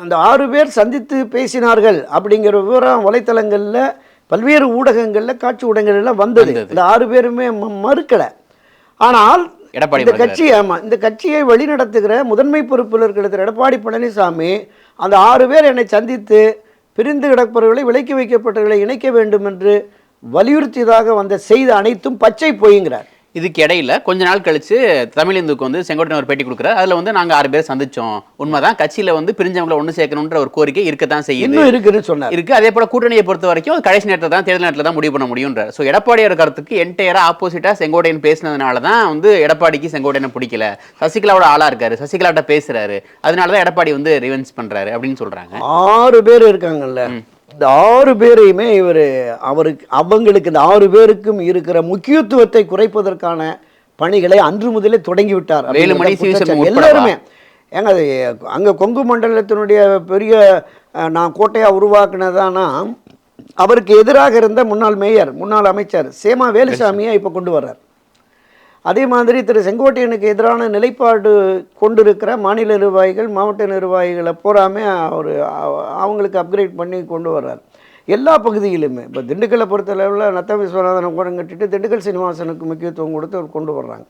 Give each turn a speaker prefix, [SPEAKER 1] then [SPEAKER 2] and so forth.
[SPEAKER 1] அந்த ஆறு பேர் சந்தித்து பேசினார்கள் அப்படிங்கிற விவரம் வலைத்தளங்களில் பல்வேறு ஊடகங்களில் காட்சி ஊடகங்கள்ல வந்தது
[SPEAKER 2] வந்தது.
[SPEAKER 1] இந்த ஆறு பேருமே மறுக்கல ஆனால் இந்த. கட்சி ஆமா இந்த கட்சியை வழிநடத்துகிற முதன்மை பொறுப்பில் இருக்கிற திரு எடப்பாடி பழனிசாமி அந்த ஆறு பேர் என்னை சந்தித்து பிரிந்து கிடப்பவர்களை விலக்கி வைக்கப்பட்டவர்களை இணைக்க வேண்டும் என்று வலியுறுத்தியதாக வந்த செய்தி அனைத்தும் பச்சை பொய்ங்கிறார்
[SPEAKER 2] இதுக்கு இடையில கொஞ்ச நாள் கழிச்சு தமிழிந்துக்கு வந்து செங்கோட்டையன் ஒரு பேட்டி கொடுக்குறாரு. அதுல வந்து நாங்க ஆறு பேர் சந்திச்சோம். உண்மைதான். கட்சியில வந்து பிரிஞ்சவங்களை ஒண்ணு சேர்க்கணுன்ற ஒரு கோரிக்கை இருக்கத்தான் செய்யுது.
[SPEAKER 1] இன்னும் இருக்குன்னு சொன்னார்.
[SPEAKER 2] இருக்கு. அதே போல கூட்டணியை பொறுத்த வரைக்கும் கடைசி நேரத்தில் தான் தேர்தல் நேரத்தில் தான் முடிவு பண்ண முடியுன்ற ஸோ எடப்பாடியோட கருத்துக்கு என்டையரா ஆப்போசிட்டா செங்கோட்டையன் பேசினதுனால தான் வந்து எடப்பாடிக்கு செங்கோட்டையனை பிடிக்கல. சசிகலாவோட ஆளா இருக்காரு. சசிகலாட்ட பேசுறாரு. அதனால தான் எடப்பாடி வந்து ரிவென்ஸ் பண்றாரு அப்படின்னு சொல்றாங்க.
[SPEAKER 1] ஆறு பேர் இருக்காங்கல்ல. இந்த ஆறு பேரையுமே இவர் அவருக்கு அவங்களுக்கு இந்த ஆறு பேருக்கும் இருக்கிற முக்கியத்துவத்தை குறைப்பதற்கான பணிகளை அன்று முதலே தொடங்கி விட்டார்
[SPEAKER 2] வேலுமணி,
[SPEAKER 1] அப்படிங்கிற
[SPEAKER 2] சிவசண்முகம்
[SPEAKER 1] குற்றச்சாட்டு.
[SPEAKER 2] உட்படவா?
[SPEAKER 1] எல்லாருமே ஏங்க அது அங்க கொங்கு மண்டலத்தினுடைய பெரிய நான் கோட்டையா உருவாக்குனதானா அவருக்கு எதிராக இருந்த முன்னாள் மேயர் முன்னாள் அமைச்சர் சேமா வேலுசாமியை இப்போ கொண்டு வர்றார் அதே மாதிரி திரு செங்கோட்டையனுக்கு எதிரான நிலைப்பாடு கொண்டிருக்கிற மாநில நிர்வாகிகள் மாவட்ட நிர்வாகிகளை பூராமே அவர் அவங்களுக்கு அப்கிரேட் பண்ணி கொண்டு வர்றார். எல்லா பகுதியிலுமே இப்போ திண்டுக்கல்லை பொறுத்தளவில் நத்த விஸ்வநாதனை கூட கட்டிட்டு திண்டுக்கல் சீனிவாசனுக்கு முக்கியத்துவம் கொடுத்து அவர் கொண்டு வர்றாங்க.